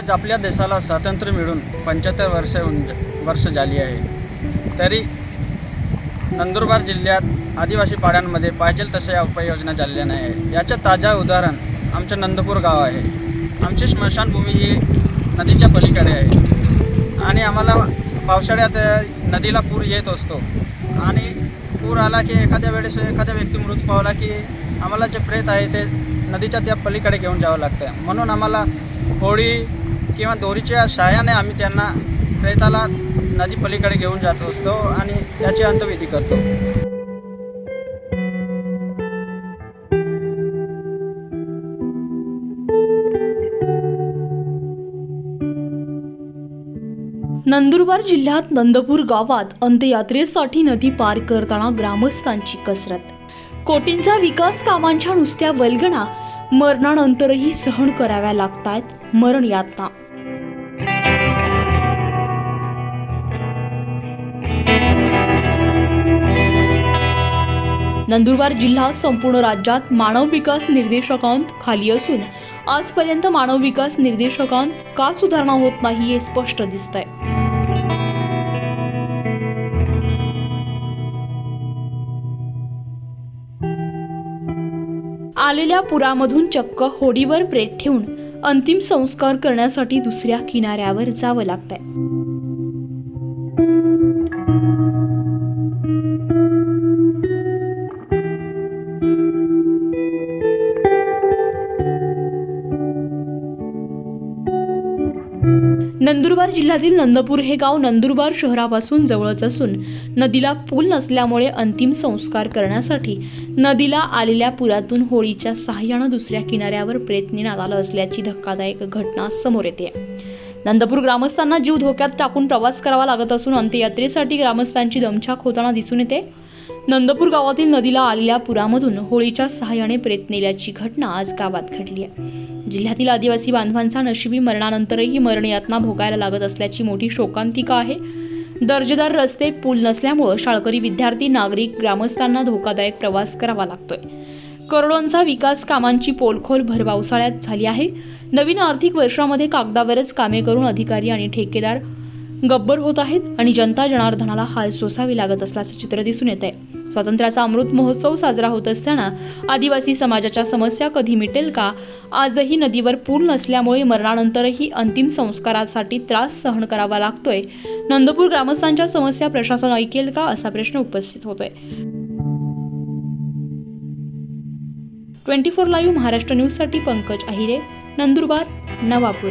आज आपल्या देशाला स्वातंत्र्य मिळून पंच्याहत्तर वर्ष वर्ष झाली आहे. तरी नंदुरबार जिल्ह्यात आदिवासी पाड्यांमध्ये पाहिजे तशा उपाययोजना झालेल्या नाही आहेत. याचं ताजा उदाहरण आमचं नंदपूर गाव आहे. आमची स्मशानभूमी ही नदीच्या पलीकडे आहे. आणि आम्हाला पावसाळ्यात नदीला पूर येत असतो. आणि पूर आला की एखाद्या वेळेस एखाद्या व्यक्ती मृत पावला की आम्हाला जे प्रेत आहे ते नदीच्या त्या पलीकडे घेऊन जावं लागतं. म्हणून आम्हाला होळी किंवा दोरीच्या सहाय्याने आम्ही त्यांना प्रेताला नदी पलीकडे घेऊन जात असतो आणि त्याची अंतविधी करतो. नंदुरबार जिल्ह्यात नंदपूर गावात अंत्ययात्रेसाठी नदी पार करताना ग्रामस्थांची कसरत. कोटींचा विकास कामांच्या नुसत्या वल्गणा मरणानंतरही सहन कराव्या लागतायत मरण यातना. नंदुरबार जिल्हा संपूर्ण राज्यात मानव विकास निर्देशकांत खाली असून आजपर्यंत मानव विकास निर्देशकांत का सुधारणा होत नाही हे स्पष्ट दिसतंय. आलेल्या पुरामधून चक्क होडीवर प्रेत ठेवून अंतिम संस्कार करण्यासाठी दुसऱ्या किनाऱ्यावर जावं लागतंय. नंदुरबार जिल्ह्यातील नंदपूर हे गाव नंदुरबार शहरापासून जवळच असून नदीला पूल नसल्यामुळे अंतिम संस्कार करण्यासाठी नदीला आलेल्या पुरातून होळीच्या सहाय्यानं दुसऱ्या किनाऱ्यावर प्रेत आलं असल्याची धक्कादायक घटना समोर येते. नंदपूर ग्रामस्थांना जीव धोक्यात टाकून प्रवास करावा लागत असून अंत्ययात्रेसाठी ग्रामस्थांची दमछाक होताना दिसून येते. नंदपूर गावातील नदीला आलेल्या पुरामधून होळीच्या सहाय्याने प्रेत नेल्याची घटना आज गावात घडली आहे. जिल्ह्यातील आदिवासी बांधवांचा नशिबी मरणानंतरही मरणयातना भोगायला लागत असल्याची मोठी शोकांतिका आहे. दर्जेदार रस्ते पूल नसल्यामुळं शाळकरी विद्यार्थी नागरिक ग्रामस्थांना धोकादायक प्रवास करावा लागतोय. करोडोंचा विकास कामांची पोलखोल भर पावसाळ्यात झाली आहे. नवीन आर्थिक वर्षामध्ये कागदावरच कामे करून अधिकारी आणि ठेकेदार गब्बर होत आहेत आणि जनता जनार्दनाला हाल सोसावे लागत असल्याचं चित्र दिसून येत आहे स्वातंत्र्याचा अमृत महोत्सव साजरा होत असताना आदिवासी समाजाच्या समस्या कधी मिटेल का? आजही नदीवर पूल नसल्यामुळे मरणानंतरही अंतिम संस्कारासाठी त्रास सहन करावा लागतोय. नंदपूर ग्रामस्थांच्या समस्या प्रशासन ऐकेल का? असा प्रश्न उपस्थित होतोय. ट्वेंटी फोर लाईव्ह महाराष्ट्र न्यूजसाठी पंकज अहिरे नंदुरबार नवापूर.